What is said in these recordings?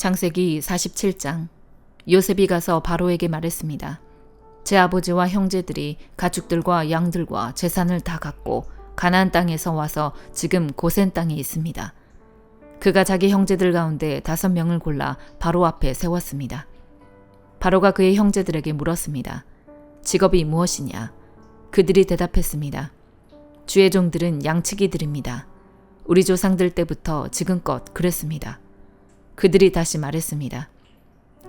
창세기 47장 요셉이 가서 바로에게 말했습니다. 제 아버지와 형제들이 가축들과 양들과 재산을 다 갖고 가나안 땅에서 와서 지금 고센 땅에 있습니다. 그가 자기 형제들 가운데 다섯 명을 골라 바로 앞에 세웠습니다. 바로가 그의 형제들에게 물었습니다. 직업이 무엇이냐? 그들이 대답했습니다. 주의 종들은 양치기들입니다. 우리 조상들 때부터 지금껏 그랬습니다. 그들이 다시 말했습니다.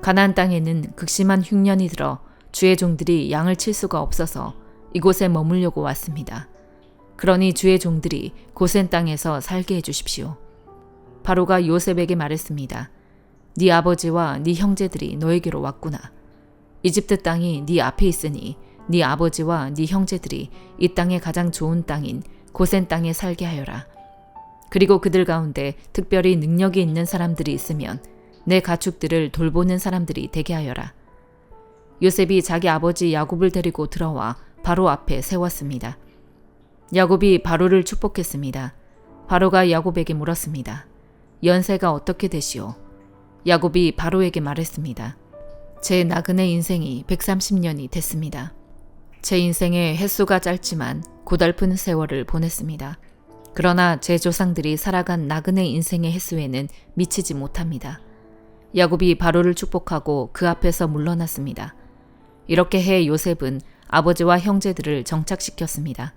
가나안 땅에는 극심한 흉년이 들어 주의 종들이 양을 칠 수가 없어서 이곳에 머물려고 왔습니다. 그러니 주의 종들이 고센 땅에서 살게 해 주십시오. 바로가 요셉에게 말했습니다. 네 아버지와 네 형제들이 너에게로 왔구나. 이집트 땅이 네 앞에 있으니 네 아버지와 네 형제들이 이 땅의 가장 좋은 땅인 고센 땅에 살게 하여라. 그리고 그들 가운데 특별히 능력이 있는 사람들이 있으면 내 가축들을 돌보는 사람들이 되게 하여라. 요셉이 자기 아버지 야곱을 데리고 들어와 바로 앞에 세웠습니다. 야곱이 바로를 축복했습니다. 바로가 야곱에게 물었습니다. 연세가 어떻게 되시오? 야곱이 바로에게 말했습니다. 제 나그네 인생이 130년이 됐습니다. 제 인생의 횟수가 짧지만 고달픈 세월을 보냈습니다. 그러나 제 조상들이 살아간 나그네 인생의 횟수에는 미치지 못합니다. 야곱이 바로를 축복하고 그 앞에서 물러났습니다. 이렇게 해 요셉은 아버지와 형제들을 정착시켰습니다.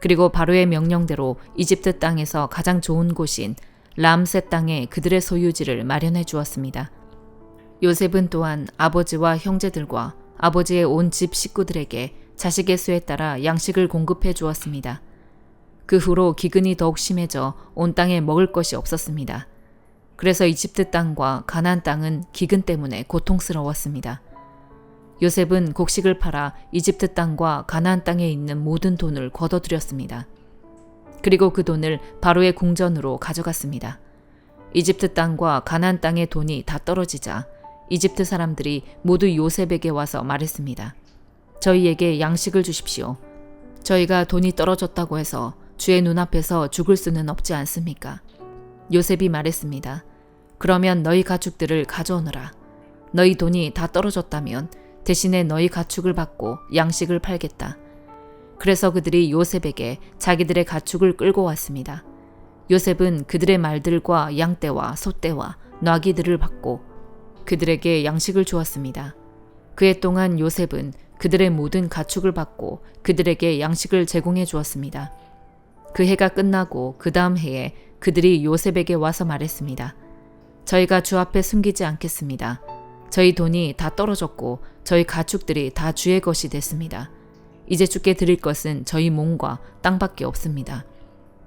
그리고 바로의 명령대로 이집트 땅에서 가장 좋은 곳인 람셋 땅에 그들의 소유지를 마련해 주었습니다. 요셉은 또한 아버지와 형제들과 아버지의 온 집 식구들에게 자식의 수에 따라 양식을 공급해 주었습니다. 그 후로 기근이 더욱 심해져 온 땅에 먹을 것이 없었습니다. 그래서 이집트 땅과 가나안 땅은 기근 때문에 고통스러웠습니다. 요셉은 곡식을 팔아 이집트 땅과 가나안 땅에 있는 모든 돈을 거둬들였습니다. 그리고 그 돈을 바로의 궁전으로 가져갔습니다. 이집트 땅과 가나안 땅의 돈이 다 떨어지자 이집트 사람들이 모두 요셉에게 와서 말했습니다. 저희에게 양식을 주십시오. 저희가 돈이 떨어졌다고 해서 주의 눈앞에서 죽을 수는 없지 않습니까? 요셉이 말했습니다. 그러면 너희 가축들을 가져오너라. 너희 돈이 다 떨어졌다면 대신에 너희 가축을 받고 양식을 팔겠다. 그래서 그들이 요셉에게 자기들의 가축을 끌고 왔습니다. 요셉은 그들의 말들과 양떼와 소떼와 나귀들을 받고 그들에게 양식을 주었습니다. 그해 동안 요셉은 그들의 모든 가축을 받고 그들에게 양식을 제공해 주었습니다. 그 해가 끝나고 그 다음 해에 그들이 요셉에게 와서 말했습니다. 저희가 주 앞에 숨기지 않겠습니다. 저희 돈이 다 떨어졌고 저희 가축들이 다 주의 것이 됐습니다. 이제 주께 드릴 것은 저희 몸과 땅밖에 없습니다.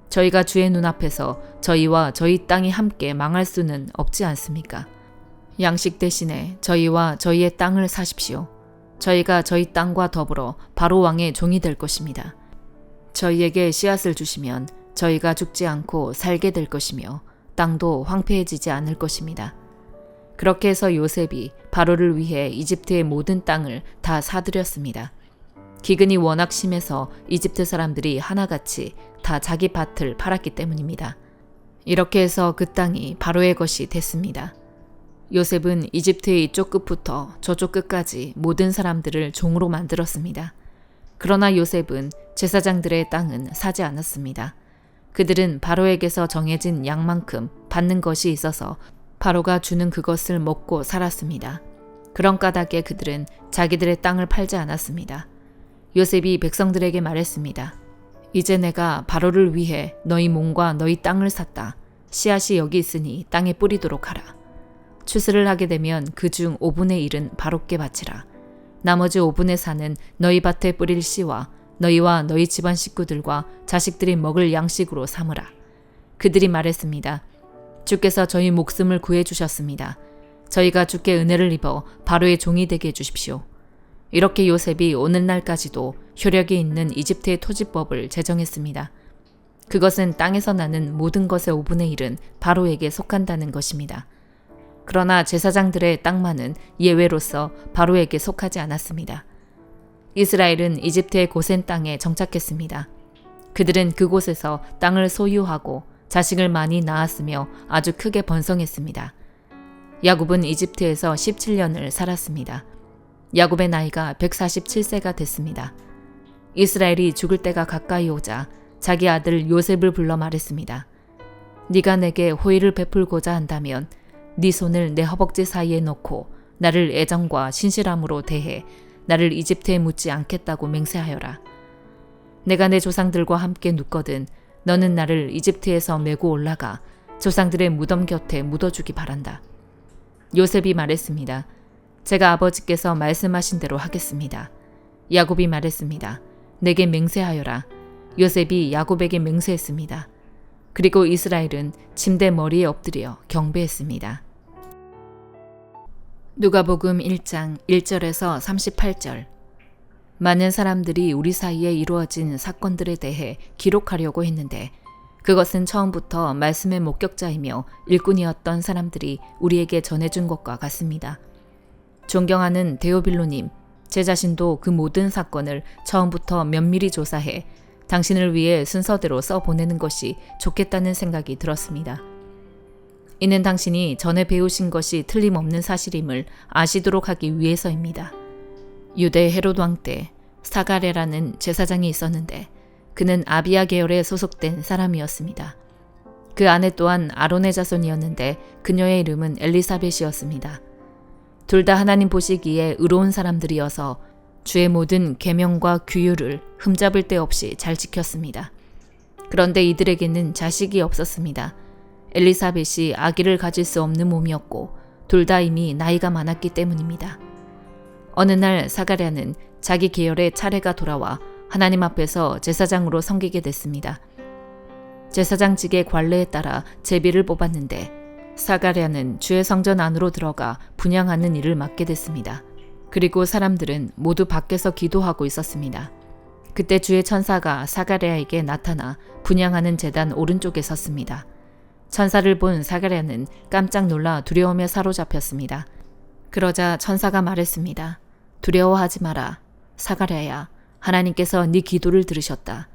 저희가 주의 눈앞에서 저희와 저희 땅이 함께 망할 수는 없지 않습니까? 양식 대신에 저희와 저희의 땅을 사십시오. 저희가 저희 땅과 더불어 바로 왕의 종이 될 것입니다. 저희에게 씨앗을 주시면 저희가 죽지 않고 살게 될 것이며 땅도 황폐해지지 않을 것입니다. 그렇게 해서 요셉이 바로를 위해 이집트의 모든 땅을 다 사들였습니다. 기근이 워낙 심해서 이집트 사람들이 하나같이 다 자기 밭을 팔았기 때문입니다. 이렇게 해서 그 땅이 바로의 것이 됐습니다. 요셉은 이집트의 이쪽 끝부터 저쪽 끝까지 모든 사람들을 종으로 만들었습니다. 그러나 요셉은 제사장들의 땅은 사지 않았습니다. 그들은 바로에게서 정해진 양만큼 받는 것이 있어서 바로가 주는 그것을 먹고 살았습니다. 그런 까닭에 그들은 자기들의 땅을 팔지 않았습니다. 요셉이 백성들에게 말했습니다. 이제 내가 바로를 위해 너희 몸과 너희 땅을 샀다. 씨앗이 여기 있으니 땅에 뿌리도록 하라. 추수를 하게 되면 그 중 5분의 1은 바로께 바치라. 나머지 5분의 4는 너희 밭에 뿌릴 씨와 너희와 너희 집안 식구들과 자식들이 먹을 양식으로 삼으라. 그들이 말했습니다. 주께서 저희 목숨을 구해 주셨습니다. 저희가 주께 은혜를 입어 바로의 종이 되게 해 주십시오. 이렇게 요셉이 오늘날까지도 효력이 있는 이집트의 토지법을 제정했습니다. 그것은 땅에서 나는 모든 것의 5분의 1은 바로에게 속한다는 것입니다. 그러나 제사장들의 땅만은 예외로서 바로에게 속하지 않았습니다. 이스라엘은 이집트의 고센 땅에 정착했습니다. 그들은 그곳에서 땅을 소유하고 자식을 많이 낳았으며 아주 크게 번성했습니다. 야곱은 이집트에서 17년을 살았습니다. 야곱의 나이가 147세가 됐습니다. 이스라엘이 죽을 때가 가까이 오자 자기 아들 요셉을 불러 말했습니다. 네가 내게 호의를 베풀고자 한다면 네 손을 내 허벅지 사이에 놓고 나를 애정과 신실함으로 대해 나를 이집트에 묻지 않겠다고 맹세하여라. 내가 내 조상들과 함께 눕거든 너는 나를 이집트에서 메고 올라가 조상들의 무덤 곁에 묻어주기 바란다. 요셉이 말했습니다. 제가 아버지께서 말씀하신 대로 하겠습니다. 야곱이 말했습니다. 내게 맹세하여라. 요셉이 야곱에게 맹세했습니다. 그리고 이스라엘은 침대 머리에 엎드려 경배했습니다. 누가복음 1장 1절에서 38절 많은 사람들이 우리 사이에 이루어진 사건들에 대해 기록하려고 했는데 그것은 처음부터 말씀의 목격자이며 일꾼이었던 사람들이 우리에게 전해준 것과 같습니다. 존경하는 데오빌로님, 제 자신도 그 모든 사건을 처음부터 면밀히 조사해 당신을 위해 순서대로 써 보내는 것이 좋겠다는 생각이 들었습니다. 이는 당신이 전에 배우신 것이 틀림없는 사실임을 아시도록 하기 위해서입니다. 유대 헤롯 왕 때 사가레라는 제사장이 있었는데 그는 아비아 계열에 소속된 사람이었습니다. 그 아내 또한 아론의 자손이었는데 그녀의 이름은 엘리사벳이었습니다. 둘 다 하나님 보시기에 의로운 사람들이어서 주의 모든 계명과 규율을 흠잡을 데 없이 잘 지켰습니다. 그런데 이들에게는 자식이 없었습니다. 엘리사벳이 아기를 가질 수 없는 몸이었고 둘 다 이미 나이가 많았기 때문입니다. 어느 날 사가랴는 자기 계열의 차례가 돌아와 하나님 앞에서 제사장으로 섬기게 됐습니다. 제사장직의 관례에 따라 제비를 뽑았는데 사가랴는 주의 성전 안으로 들어가 분양하는 일을 맡게 됐습니다. 그리고 사람들은 모두 밖에서 기도하고 있었습니다. 그때 주의 천사가 사가랴에게 나타나 분양하는 재단 오른쪽에 섰습니다. 천사를 본 사가랴는 깜짝 놀라 두려움에 사로잡혔습니다. 그러자 천사가 말했습니다. 두려워하지 마라. 사가랴야, 하나님께서 네 기도를 들으셨다.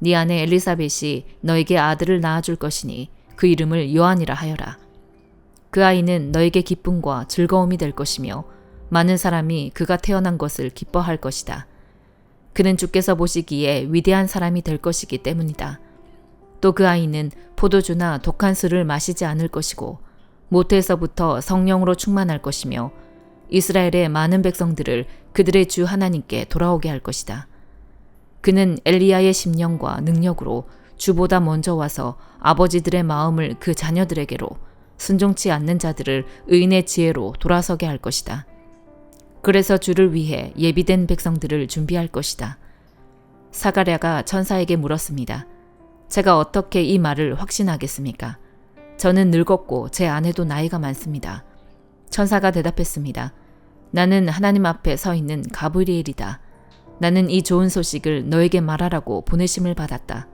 네 아내 엘리사벳이 너에게 아들을 낳아줄 것이니 그 이름을 요한이라 하여라. 그 아이는 너에게 기쁨과 즐거움이 될 것이며 많은 사람이 그가 태어난 것을 기뻐할 것이다. 그는 주께서 보시기에 위대한 사람이 될 것이기 때문이다. 또 그 아이는 포도주나 독한 술을 마시지 않을 것이고 모태에서부터 성령으로 충만할 것이며 이스라엘의 많은 백성들을 그들의 주 하나님께 돌아오게 할 것이다. 그는 엘리야의 심령과 능력으로 주보다 먼저 와서 아버지들의 마음을 그 자녀들에게로 순종치 않는 자들을 의인의 지혜로 돌아서게 할 것이다. 그래서 주를 위해 예비된 백성들을 준비할 것이다. 사가랴가 천사에게 물었습니다. 제가 어떻게 이 말을 확신하겠습니까? 저는 늙었고 제 아내도 나이가 많습니다. 천사가 대답했습니다. 나는 하나님 앞에 서 있는 가브리엘이다. 나는 이 좋은 소식을 너에게 말하라고 보내심을 받았다.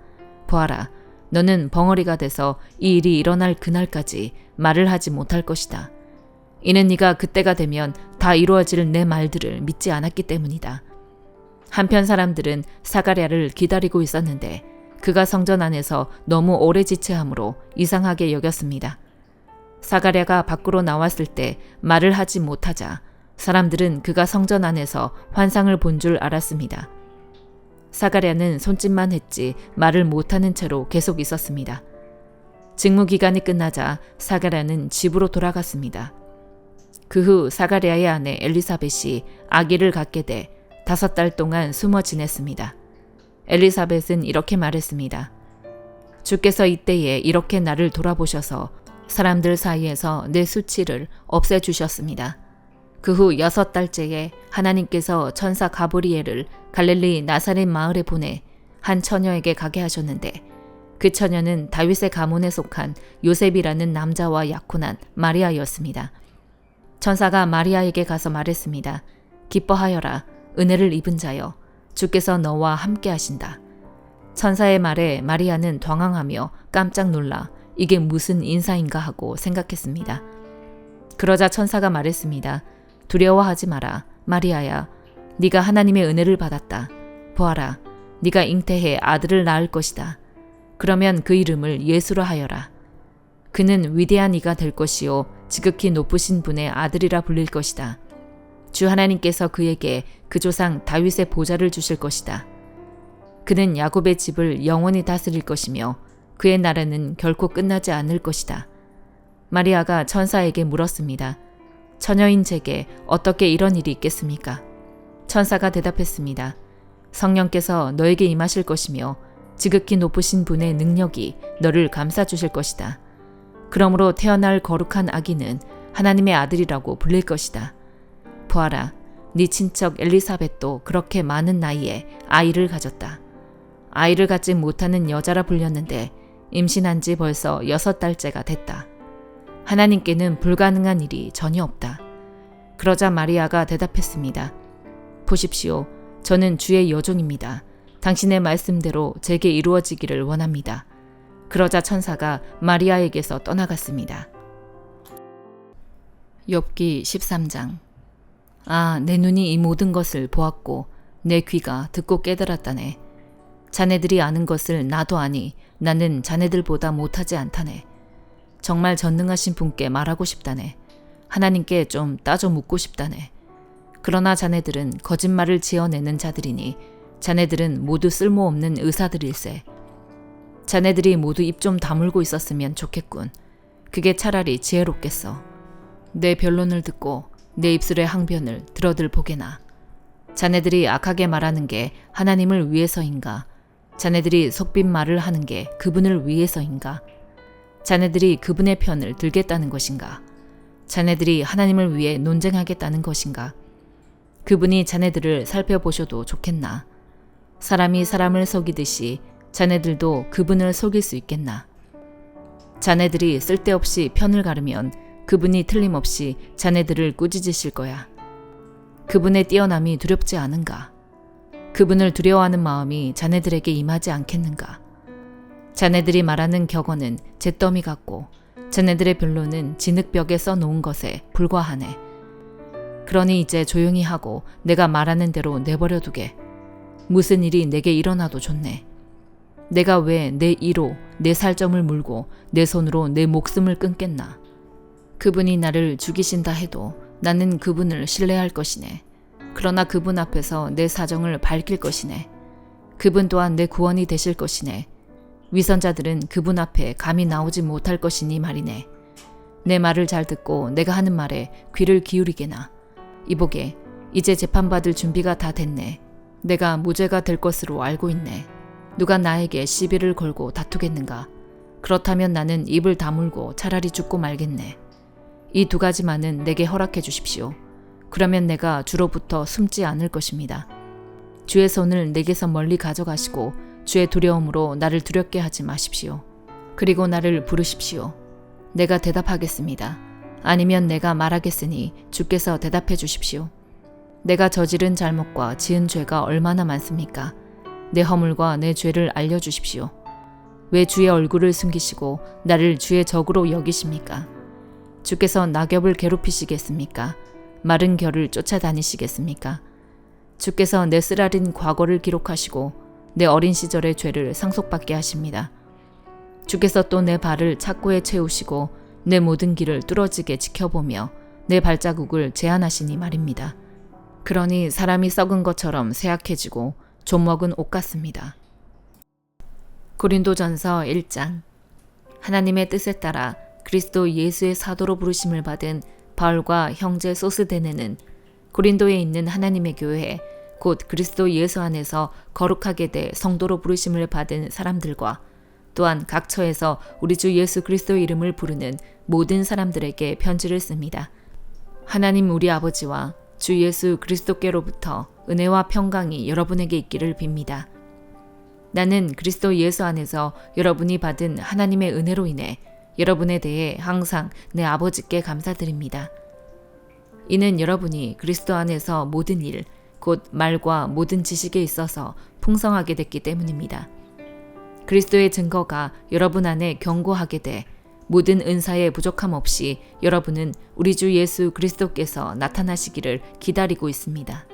보아라, 너는 벙어리가 돼서 이 일이 일어날 그날까지 말을 하지 못할 것이다. 이는 네가 그때가 되면 다 이루어질 내 말들을 믿지 않았기 때문이다. 한편 사람들은 사가랴를 기다리고 있었는데 그가 성전 안에서 너무 오래 지체함으로 이상하게 여겼습니다. 사가랴가 밖으로 나왔을 때 말을 하지 못하자 사람들은 그가 성전 안에서 환상을 본 줄 알았습니다. 사가랴는 손짓만 했지 말을 못하는 채로 계속 있었습니다. 직무 기간이 끝나자 사가랴는 집으로 돌아갔습니다. 그 후 사가랴의 아내 엘리사벳이 아기를 갖게 돼 다섯 달 동안 숨어 지냈습니다. 엘리사벳은 이렇게 말했습니다. 주께서 이때에 이렇게 나를 돌아보셔서 사람들 사이에서 내 수치를 없애주셨습니다. 그 후 여섯 달째에 하나님께서 천사 가브리엘을 갈릴리 나사렛 마을에 보내 한 처녀에게 가게 하셨는데 그 처녀는 다윗의 가문에 속한 요셉이라는 남자와 약혼한 마리아였습니다. 천사가 마리아에게 가서 말했습니다. 기뻐하여라. 은혜를 입은 자여. 주께서 너와 함께 하신다. 천사의 말에 마리아는 당황하며 깜짝 놀라 이게 무슨 인사인가 하고 생각했습니다. 그러자 천사가 말했습니다. 두려워하지 마라. 마리아야. 네가 하나님의 은혜를 받았다. 보아라. 네가 잉태해 아들을 낳을 것이다. 그러면 그 이름을 예수로 하여라. 그는 위대한 이가 될 것이요 지극히 높으신 분의 아들이라 불릴 것이다. 주 하나님께서 그에게 그 조상 다윗의 보좌를 주실 것이다. 그는 야곱의 집을 영원히 다스릴 것이며 그의 나라는 결코 끝나지 않을 것이다. 마리아가 천사에게 물었습니다. 처녀인 제게 어떻게 이런 일이 있겠습니까? 천사가 대답했습니다. 성령께서 너에게 임하실 것이며 지극히 높으신 분의 능력이 너를 감싸 주실 것이다. 그러므로 태어날 거룩한 아기는 하나님의 아들이라고 불릴 것이다. 보아라, 네 친척 엘리사벳도 그렇게 많은 나이에 아이를 가졌다. 아이를 갖지 못하는 여자라 불렸는데 임신한 지 벌써 여섯 달째가 됐다. 하나님께는 불가능한 일이 전혀 없다. 그러자 마리아가 대답했습니다. 보십시오. 저는 주의 여종입니다. 당신의 말씀대로 제게 이루어지기를 원합니다. 그러자 천사가 마리아에게서 떠나갔습니다. 욥기 13장 아, 내 눈이 이 모든 것을 보았고 내 귀가 듣고 깨달았다네. 자네들이 아는 것을 나도 아니 나는 자네들보다 못하지 않다네. 정말 전능하신 분께 말하고 싶다네. 하나님께 좀 따져 묻고 싶다네. 그러나 자네들은 거짓말을 지어내는 자들이니 자네들은 모두 쓸모없는 의사들일세. 자네들이 모두 입 좀 다물고 있었으면 좋겠군. 그게 차라리 지혜롭겠어. 내 변론을 듣고 내 입술의 항변을 들어들 보게나. 자네들이 악하게 말하는 게 하나님을 위해서인가? 자네들이 속빈 말을 하는 게 그분을 위해서인가? 자네들이 그분의 편을 들겠다는 것인가? 자네들이 하나님을 위해 논쟁하겠다는 것인가? 그분이 자네들을 살펴보셔도 좋겠나? 사람이 사람을 속이듯이 자네들도 그분을 속일 수 있겠나? 자네들이 쓸데없이 편을 가르면 그분이 틀림없이 자네들을 꾸짖으실 거야. 그분의 뛰어남이 두렵지 않은가? 그분을 두려워하는 마음이 자네들에게 임하지 않겠는가? 자네들이 말하는 격언은 잿더미 같고 자네들의 변론은 진흙벽에 써놓은 것에 불과하네. 그러니 이제 조용히 하고 내가 말하는 대로 내버려 두게. 무슨 일이 내게 일어나도 좋네. 내가 왜 내 이로 내 살점을 물고 내 손으로 내 목숨을 끊겠나. 그분이 나를 죽이신다 해도 나는 그분을 신뢰할 것이네. 그러나 그분 앞에서 내 사정을 밝힐 것이네. 그분 또한 내 구원이 되실 것이네. 위선자들은 그분 앞에 감히 나오지 못할 것이니 말이네. 내 말을 잘 듣고 내가 하는 말에 귀를 기울이게나. 이보게, 이제 재판받을 준비가 다 됐네. 내가 무죄가 될 것으로 알고 있네. 누가 나에게 시비를 걸고 다투겠는가? 그렇다면 나는 입을 다물고 차라리 죽고 말겠네. 이 두 가지만은 내게 허락해 주십시오. 그러면 내가 주로부터 숨지 않을 것입니다. 주의 손을 내게서 멀리 가져가시고 주의 두려움으로 나를 두렵게 하지 마십시오. 그리고 나를 부르십시오. 내가 대답하겠습니다. 아니면 내가 말하겠으니 주께서 대답해 주십시오. 내가 저지른 잘못과 지은 죄가 얼마나 많습니까? 내 허물과 내 죄를 알려주십시오. 왜 주의 얼굴을 숨기시고 나를 주의 적으로 여기십니까? 주께서 낙엽을 괴롭히시겠습니까? 마른 결을 쫓아다니시겠습니까? 주께서 내 쓰라린 과거를 기록하시고 내 어린 시절의 죄를 상속받게 하십니다. 주께서 또 내 발을 착고에 채우시고 내 모든 길을 뚫어지게 지켜보며 내 발자국을 제한하시니 말입니다. 그러니 사람이 썩은 것처럼 쇠약해지고 좀 먹은 옷 같습니다. 고린도전서 1장 하나님의 뜻에 따라 그리스도 예수의 사도로 부르심을 받은 바울과 형제 소스데네는 고린도에 있는 하나님의 교회 곧 그리스도 예수 안에서 거룩하게 돼 성도로 부르심을 받은 사람들과 또한 각 처에서 우리 주 예수 그리스도 이름을 부르는 모든 사람들에게 편지를 씁니다. 하나님 우리 아버지와 주 예수 그리스도께로부터 은혜와 평강이 여러분에게 있기를 빕니다. 나는 그리스도 예수 안에서 여러분이 받은 하나님의 은혜로 인해 여러분에 대해 항상 내 아버지께 감사드립니다. 이는 여러분이 그리스도 안에서 모든 일, 곧 말과 모든 지식에 있어서 풍성하게 됐기 때문입니다. 그리스도의 증거가 여러분 안에 견고하게 돼 모든 은사에 부족함 없이 여러분은 우리 주 예수 그리스도께서 나타나시기를 기다리고 있습니다.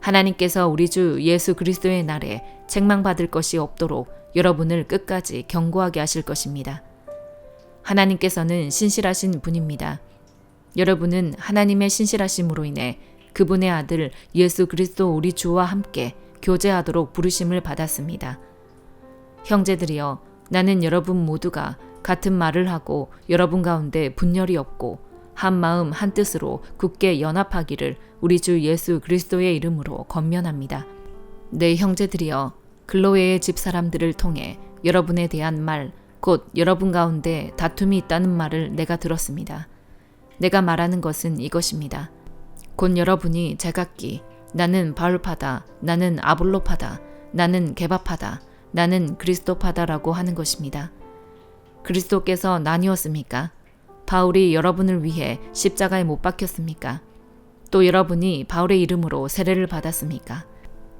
하나님께서 우리 주 예수 그리스도의 날에 책망받을 것이 없도록 여러분을 끝까지 견고하게 하실 것입니다. 하나님께서는 신실하신 분입니다. 여러분은 하나님의 신실하심으로 인해 그분의 아들 예수 그리스도 우리 주와 함께 교제하도록 부르심을 받았습니다. 형제들이여, 나는 여러분 모두가 같은 말을 하고 여러분 가운데 분열이 없고 한 마음 한 뜻으로 굳게 연합하기를 우리 주 예수 그리스도의 이름으로 건면합니다. 내 형제들이여, 글로웨의 집 사람들을 통해 여러분에 대한 말, 곧 여러분 가운데 다툼이 있다는 말을 내가 들었습니다. 내가 말하는 것은 이것입니다. 곧 여러분이 제각기 나는 바울파다, 나는 아볼로파다, 나는 개바파다, 나는 그리스도파다라고 하는 것입니다. 그리스도께서 나뉘었습니까? 바울이 여러분을 위해 십자가에 못 박혔습니까? 또 여러분이 바울의 이름으로 세례를 받았습니까?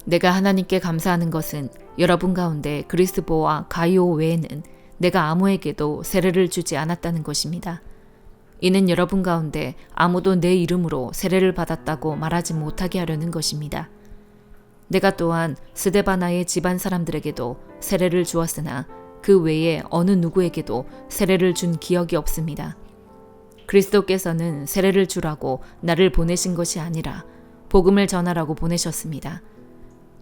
내가 하나님께 감사하는 것은 여러분 가운데 그리스보와 가이오 외에는 내가 아무에게도 세례를 주지 않았다는 것입니다. 이는 여러분 가운데 아무도 내 이름으로 세례를 받았다고 말하지 못하게 하려는 것입니다. 내가 또한 스데바나의 집안 사람들에게도 세례를 주었으나 그 외에 어느 누구에게도 세례를 준 기억이 없습니다. 그리스도께서는 세례를 주라고 나를 보내신 것이 아니라 복음을 전하라고 보내셨습니다.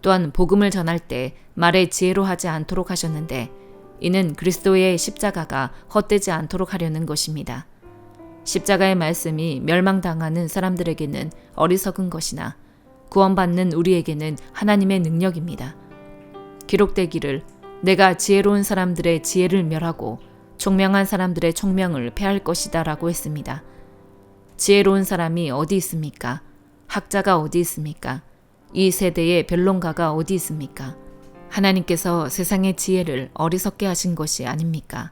또한 복음을 전할 때 말의 지혜로 하지 않도록 하셨는데 이는 그리스도의 십자가가 헛되지 않도록 하려는 것입니다. 십자가의 말씀이 멸망당하는 사람들에게는 어리석은 것이나 구원받는 우리에게는 하나님의 능력입니다. 기록되기를 내가 지혜로운 사람들의 지혜를 멸하고 총명한 사람들의 총명을 패할 것이다 라고 했습니다. 지혜로운 사람이 어디 있습니까? 학자가 어디 있습니까? 이 세대의 변론가가 어디 있습니까? 하나님께서 세상의 지혜를 어리석게 하신 것이 아닙니까?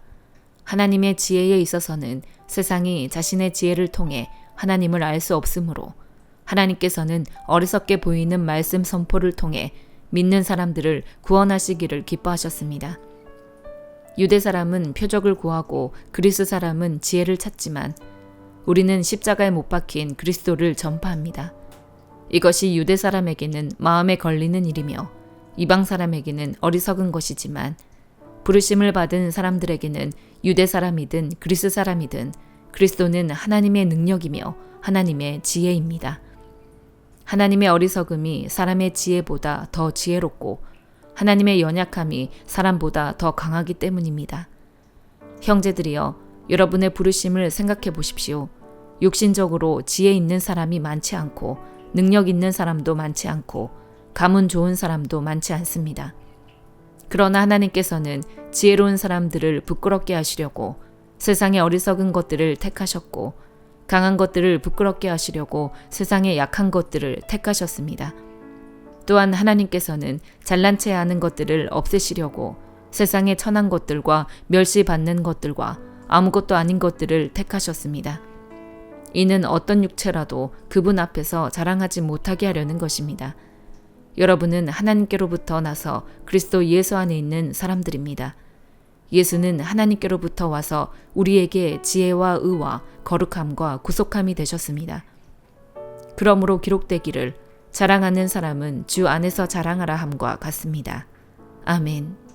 하나님의 지혜에 있어서는 세상이 자신의 지혜를 통해 하나님을 알 수 없으므로 하나님께서는 어리석게 보이는 말씀 선포를 통해 믿는 사람들을 구원하시기를 기뻐하셨습니다. 유대 사람은 표적을 구하고 그리스 사람은 지혜를 찾지만 우리는 십자가에 못 박힌 그리스도를 전파합니다. 이것이 유대 사람에게는 마음에 걸리는 일이며 이방 사람에게는 어리석은 것이지만 부르심을 받은 사람들에게는 유대 사람이든 그리스 사람이든 그리스도는 하나님의 능력이며 하나님의 지혜입니다. 하나님의 어리석음이 사람의 지혜보다 더 지혜롭고 하나님의 연약함이 사람보다 더 강하기 때문입니다. 형제들이여, 여러분의 부르심을 생각해 보십시오. 육신적으로 지혜 있는 사람이 많지 않고 능력 있는 사람도 많지 않고 가문 좋은 사람도 많지 않습니다. 그러나 하나님께서는 지혜로운 사람들을 부끄럽게 하시려고 세상의 어리석은 것들을 택하셨고 강한 것들을 부끄럽게 하시려고 세상의 약한 것들을 택하셨습니다. 또한 하나님께서는 잘난 체 하는 것들을 없애시려고 세상의 천한 것들과 멸시받는 것들과 아무것도 아닌 것들을 택하셨습니다. 이는 어떤 육체라도 그분 앞에서 자랑하지 못하게 하려는 것입니다. 여러분은 하나님께로부터 나서 그리스도 예수 안에 있는 사람들입니다. 예수는 하나님께로부터 와서 우리에게 지혜와 의와 거룩함과 구속함이 되셨습니다. 그러므로 기록되기를 자랑하는 사람은 주 안에서 자랑하라 함과 같습니다. 아멘.